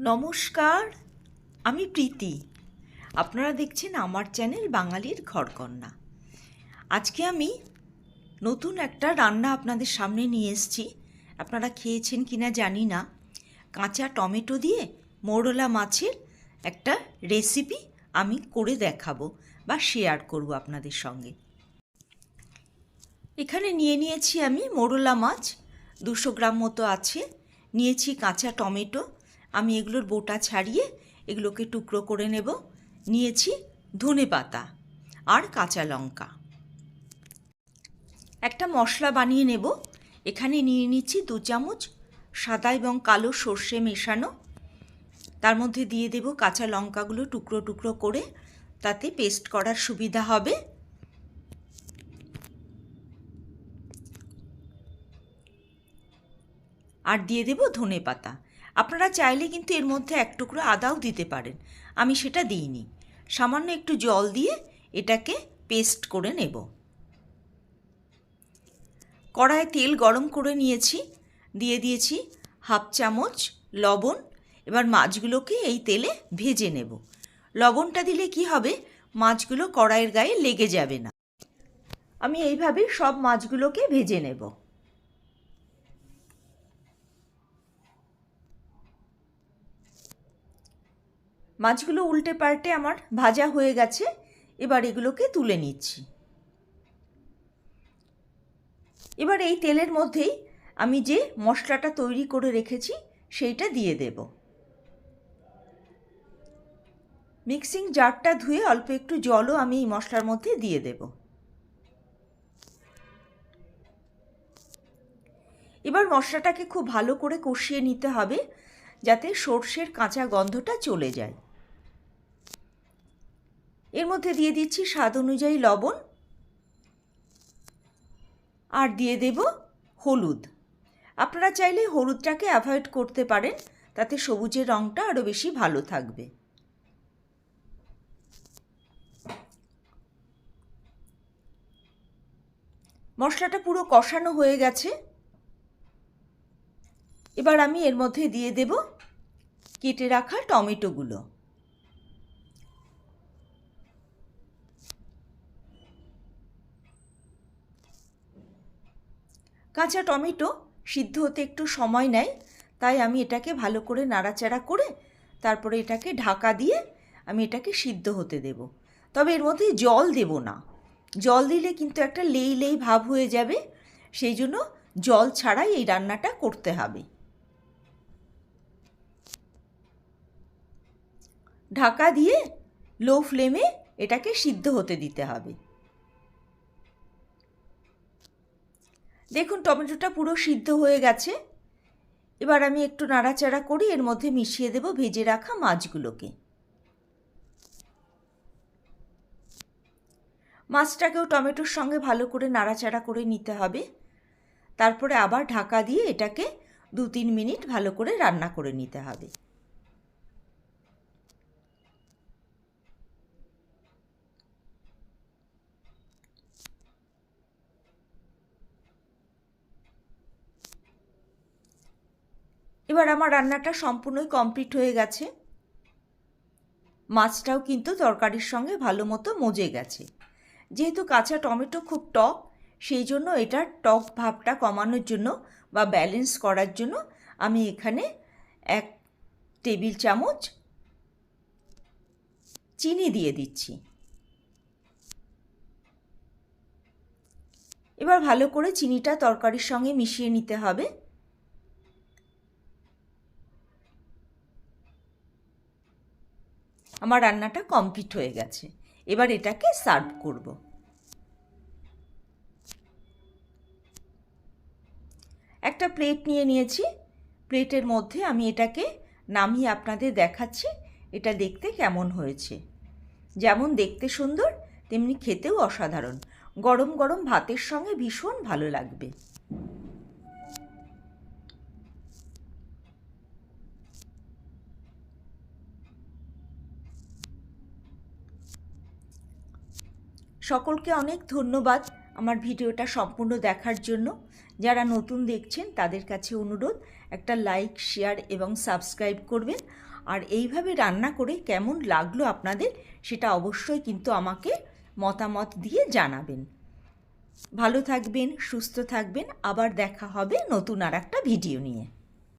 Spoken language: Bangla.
নমস্কার, আমি প্রীতি। আপনারা দেখছেন আমার চ্যানেল বাঙালির ঘরকন্যা। আজকে আমি নতুন একটা রান্না আপনাদের সামনে নিয়ে এসেছি। আপনারা খেয়েছেন কিনা জানি না। কাঁচা টমেটো দিয়ে মোরলা মাছের একটা রেসিপি আমি করে দেখাবো বা শেয়ার করব আপনাদের সঙ্গে। এখানে নিয়ে নিয়েছি আমি মোরলা মাছ। দুশো গ্রাম মতো আছে। নিয়েছি কাঁচা টমেটো। আমি এগুলোর বোটা ছাড়িয়ে এগুলোকে টুকরো করে নেব। নিয়েছি ধনে পাতা আর কাঁচা লঙ্কা। একটা মশলা বানিয়ে নেব। এখানে নিয়ে নিচ্ছি দু চামচ সাদা এবং কালো সর্ষে মেশানো। তার মধ্যে দিয়ে দেব কাঁচা লঙ্কাগুলো টুকরো টুকরো করে। তাতে পেস্ট করার সুবিধা হবে। আর দিয়ে দেব ধনে পাতা। আপনারা চাইলে কিন্তু এর মধ্যে এক টুকরো আদাও দিতে পারেন। আমি সেটা দিইনি। সামান্য একটু জল দিয়ে এটাকে পেস্ট করে নেব। কড়ায় তেল গরম করে নিয়েছি। দিয়ে দিয়েছি হাফ চামচ লবণ। এবার মাছগুলোকে এই তেলে ভেজে নেব। লবণটা দিলে কি হবে? মাছগুলো কড়াইয়ের গায়ে লেগে যাবে না। আমি এইভাবে সব মাছগুলোকে ভেজে নেব। মাছগুলো উল্টে পাল্টে আমার ভাজা হয়ে গেছে। এবার এগুলোকে তুলে নিচ্ছি। এবার এই তেলের মধ্যেই আমি যে মশলাটা তৈরি করে রেখেছি, সেইটা দিয়ে দেব। মিক্সিং জারটা ধুয়ে অল্প একটু জলও আমি এই মশলার মধ্যে দিয়ে দেব। এবার মশলাটাকে খুব ভালো করে কষিয়ে নিতে হবে, যাতে সর্ষের কাঁচা গন্ধটা চলে যায়। এর মধ্যে দিয়ে দিচ্ছি স্বাদ অনুযায়ী লবণ আর দিয়ে দেব হলুদ। আপনারা চাইলে হলুদটাকে অ্যাভয়েড করতে পারেন, তাতে সবুজের রঙটা আরও বেশি ভালো থাকবে। মশলাটা পুরো কষানো হয়ে গেছে। এবার আমি এর মধ্যে দিয়ে দেব কেটে রাখা টমেটোগুলো। কাঁচা টমেটো সিদ্ধ হতে একটু সময় নেয়, তাই আমি এটাকে ভালো করে নাড়াচাড়া করে তারপরে এটাকে ঢাকা দিয়ে আমি এটাকে সিদ্ধ হতে দেব। তবে এর মধ্যে জল দেব না। জল দিলে কিন্তু একটা লেই লেই ভাব হয়ে যাবে, সেই জন্য জল ছাড়াই এই রান্নাটা করতে হবে। ঢাকা দিয়ে লো ফ্লেমে এটাকে সিদ্ধ হতে দিতে হবে। দেখুন, টমেটোটা পুরো সিদ্ধ হয়ে গেছে। এবার আমি একটু নাড়াচাড়া করি, এর মধ্যে মিশিয়ে দেব ভেজে রাখা মাছগুলোকে। মাছটাকেও টমেটোর সঙ্গে ভালো করে নাড়াচাড়া করে নিতে হবে। তারপরে আবার ঢাকা দিয়ে এটাকে দু তিন মিনিট ভালো করে রান্না করে নিতে হবে। এবার আমার রান্নাটা সম্পূর্ণই কমপ্লিট হয়ে গেছে। মাছটাও কিন্তু তরকারির সঙ্গে ভালো মতো মজে গেছে। যেহেতু কাঁচা টমেটো খুব টক, সেই জন্য এটার টক ভাবটা কমানোর জন্য বা ব্যালেন্স করার জন্য আমি এখানে এক টেবিল চামচ চিনি দিয়ে দিচ্ছি। এবার ভালো করে চিনিটা তরকারির সঙ্গে মিশিয়ে নিতে হবে। আমার রান্নাটা কমপ্লিট হয়ে গেছে। এবার এটাকে সার্ভ করব। একটা প্লেট নিয়ে নিয়েছি। প্লেটের মধ্যে আমি এটাকে নামিয়ে আপনাদের দেখাচ্ছি, এটা দেখতে কেমন হয়েছে। যেমন দেখতে সুন্দর, তেমনি খেতেও অসাধারণ। গরম গরম ভাতের সঙ্গে ভীষণ ভালো লাগবে। সকলকে অনেক ধন্যবাদ আমার ভিডিওটা সম্পূর্ণ দেখার জন্য। যারা নতুন দেখছেন, তাদের কাছে অনুরোধ, একটা লাইক শেয়ার এবং সাবস্ক্রাইব করবেন। আর এইভাবে রান্না করে কেমন লাগল আপনাদের, সেটা অবশ্যই কিন্তু আমাকে মতামত দিয়ে জানাবেন। ভালো থাকবেন, সুস্থ থাকবেন, আবার দেখা হবে নতুন আর একটা ভিডিও নিয়ে।